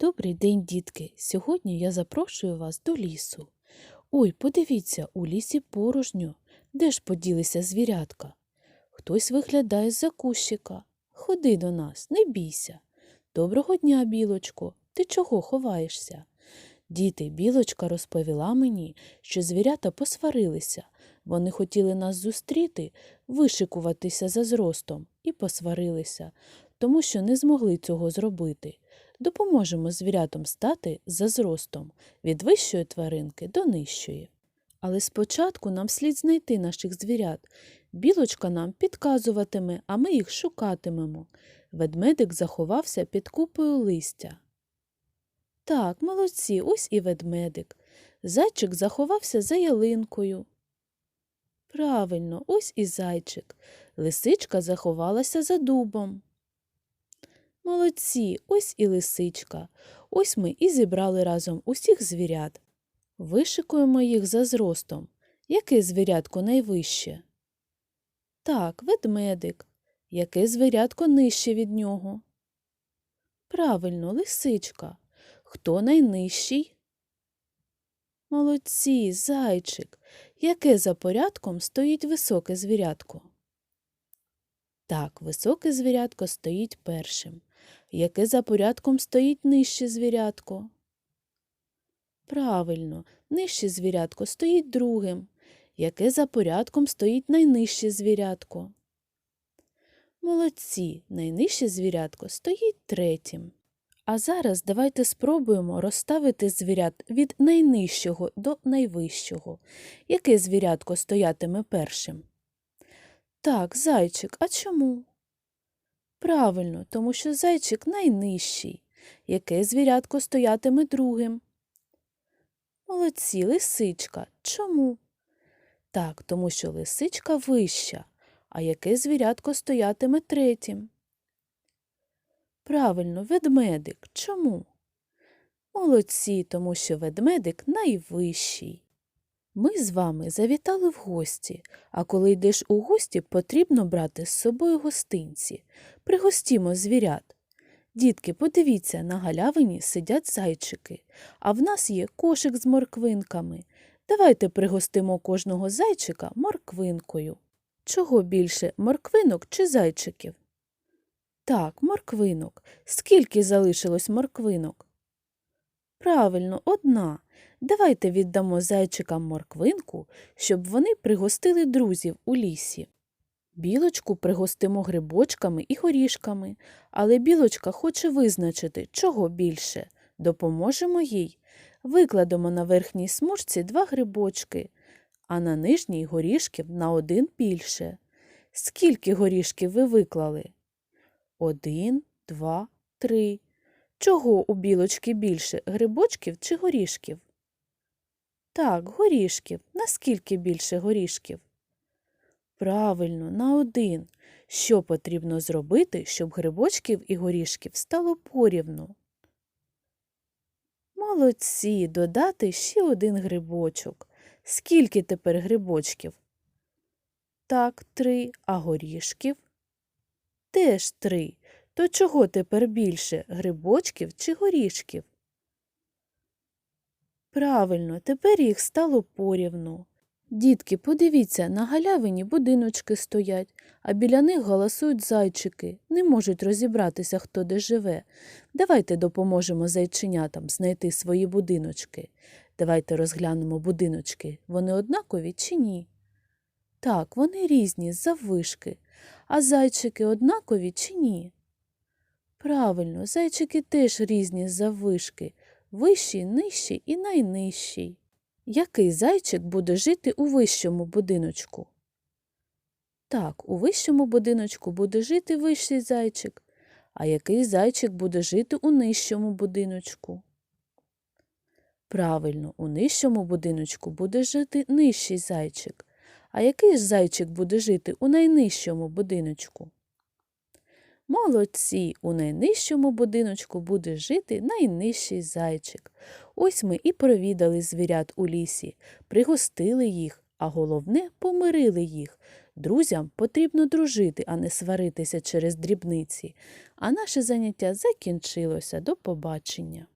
Добрий день, дітки! Сьогодні я запрошую вас до лісу. Ой, подивіться, у лісі порожньо. Де ж поділися звірятка? Хтось виглядає з-за кущика. Ходи до нас, не бійся. Доброго дня, білочко. Ти чого ховаєшся? Діти, білочка розповіла мені, що звірята посварилися. Вони хотіли нас зустріти, вишикуватися за зростом і посварилися, тому що не змогли цього зробити. Допоможемо звірятам стати за зростом від вищої тваринки до нижчої. Але спочатку нам слід знайти наших звірят. Білочка нам підказуватиме, а ми їх шукатимемо. Ведмедик заховався під купою листя. Так, молодці, ось і ведмедик. Зайчик заховався за ялинкою. Правильно, ось і зайчик. Лисичка заховалася за дубом. Молодці, ось і лисичка. Ось ми і зібрали разом усіх звірят. Вишикуємо їх за зростом. Яке звірятко найвище? Так, ведмедик. Яке звірятко нижче від нього? Правильно, лисичка. Хто найнижчий? Молодці, зайчик. Яке за порядком стоїть високе звірятко? Так, високе звірятко стоїть першим. Яке за порядком стоїть нижче звірятко? Правильно, нижче звірятко стоїть другим. Яке за порядком стоїть найнижче звірятко? Молодці, найнижче звірятко стоїть третім. А зараз давайте спробуємо розставити звірят від найнижчого до найвищого. Яке звірятко стоятиме першим? Так, зайчик, а чому? Правильно, тому що зайчик найнижчий. Яке звірятко стоятиме другим? Молодці, лисичка. Чому? Так, тому що лисичка вища. А яке звірятко стоятиме третім? Правильно, ведмедик. Чому? Молодці, тому що ведмедик найвищий. Ми з вами завітали в гості, а коли йдеш у гості, потрібно брати з собою гостинці. Пригостімо звірят. Дітки, подивіться, на галявині сидять зайчики, а в нас є кошик з морквинками. Давайте пригостимо кожного зайчика морквинкою. Чого більше, морквинок чи зайчиків? Так, морквинок. Скільки залишилось морквинок? Правильно, одна. Давайте віддамо зайчикам морквинку, щоб вони пригостили друзів у лісі. Білочку пригостимо грибочками і горішками, але білочка хоче визначити, чого більше. Допоможемо їй. Викладемо на верхній смужці два грибочки, а на нижній горішків на один більше. Скільки горішків ви виклали? Один, два, три. Чого у білочки більше грибочків чи горішків? Так, горішків. Наскільки більше горішків? Правильно, на один. Що потрібно зробити, щоб грибочків і горішків стало порівну? Молодці, додати ще один грибочок. Скільки тепер грибочків? Так, три, а горішків? Теж три. То чого тепер більше грибочків чи горішків? Правильно, тепер їх стало порівну. Дітки, подивіться, на галявині будиночки стоять, а біля них голосують зайчики, не можуть розібратися, хто де живе. Давайте допоможемо зайченятам знайти свої будиночки. Давайте розглянемо будиночки. Вони однакові чи ні? Так, вони різні, заввишки. А зайчики однакові чи ні? Правильно, зайчики теж різні заввишки, вищий, нижчий і найнижчий. Який зайчик буде жити у вищому будиночку? Так, у вищому будиночку буде жити вищий зайчик. А який зайчик буде жити у нижчому будиночку? Правильно, у нижчому будиночку буде жити нижчий зайчик. А який ж зайчик буде жити у найнижчому будиночку? Молодці, у найнижчому будиночку буде жити найнижчий зайчик. Ось ми і провідали звірят у лісі, пригостили їх, а головне помирили їх. Друзям потрібно дружити, а не сваритися через дрібниці. А наше заняття закінчилося. До побачення.